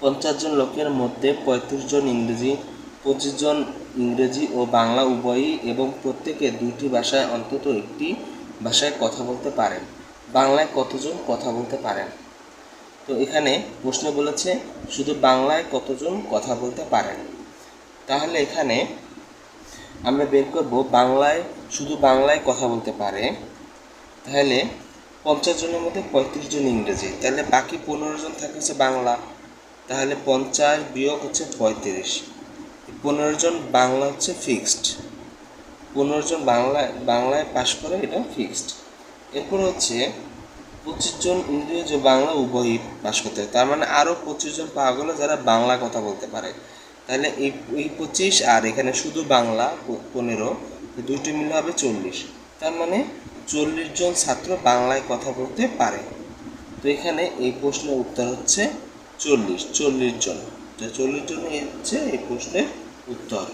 পঞ্চাশ জন লোকের মধ্যে পঁয়ত্রিশ জন ইংরেজি, পঁচিশ জন ইংরেজি ও বাংলা উভয়ই এবং প্রত্যেকে দুইটি ভাষায় অন্তত একটি ভাষায় কথা বলতে পারেন। বাংলায় কতজন কথা বলতে পারেন? তো এখানে প্রশ্ন বলেছে, শুধু বাংলায় কতজন কথা বলতে পারেন? তাহলে এখানে আমরা বের করব, বাংলায়, শুধু বাংলায় কথা বলতে পারে, তাহলে পঞ্চাশ জনের মধ্যে পঁয়ত্রিশ জন ইংরেজি, তাহলে বাকি পনেরো জন থাকে হচ্ছে বাংলা। তাহলে পঞ্চাশ বিয়োগ হচ্ছে পঁয়ত্রিশ। পনেরো জন বাংলা হচ্ছে ফিক্সড পনেরো জন বাংলায় বাংলায় পাশ করে এটা ফিক্সড এরপর হচ্ছে পঁচিশ জন ইংরেজি বাংলা উভয়ই পাশ করতে হবে তার মানে আরও পঁচিশ জন পাওয়া গেলো যারা বাংলা কথা বলতে পারে। তাহলে এই এই পঁচিশ আর এখানে শুধু বাংলা পনেরো দুইটি মিলে হবে চল্লিশ। তার মানে চল্লিশ জন ছাত্র বাংলায় কথা বলতে পারে। তো এখানে এই প্রশ্নের উত্তর হচ্ছে চল্লিশ চল্লিশ জন। চল্লিশ জনই হচ্ছে এই প্রশ্নের উত্তর।